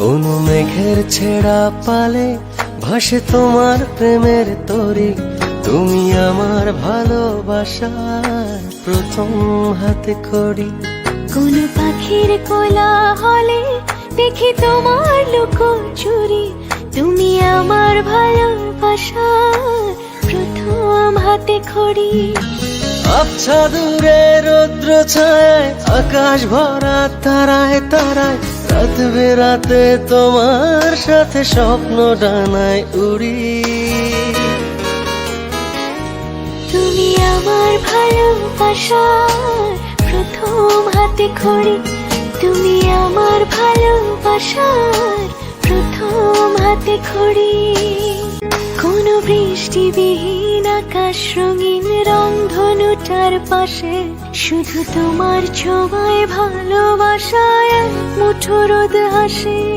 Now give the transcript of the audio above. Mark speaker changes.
Speaker 1: কোন মেঘের ছেঁড়া পালে ভাসে তোমার প্রেমের তরি। তুমি আমার ভালোবাসার প্রথম হাতে খড়ি।
Speaker 2: কোন পাখির কোলা হলে দেখি তোমার লুক চুরি। তুমি আমার ভালোবাসার প্রথম হাতে খড়ি।
Speaker 1: আচ্ছা দূরে রৌদ্র ছায় আকাশ ভরা তারায় তারায় রাত বেরাতে তোমার সাথে স্বপ্ন ডানায় উড়ি।
Speaker 2: তুমি আমার ভালোবাসার প্রথম হাতে খড়ি। তুমি আমার ভালোবাসার প্রথম হাতে খড়ি। বৃষ্টিবিহীন আকাশ রঙিন রং ধনুটার পাশে। শুধু তোমার ছোঁয়ায় ভালোবাসায় মুঠো রোদ হাসে।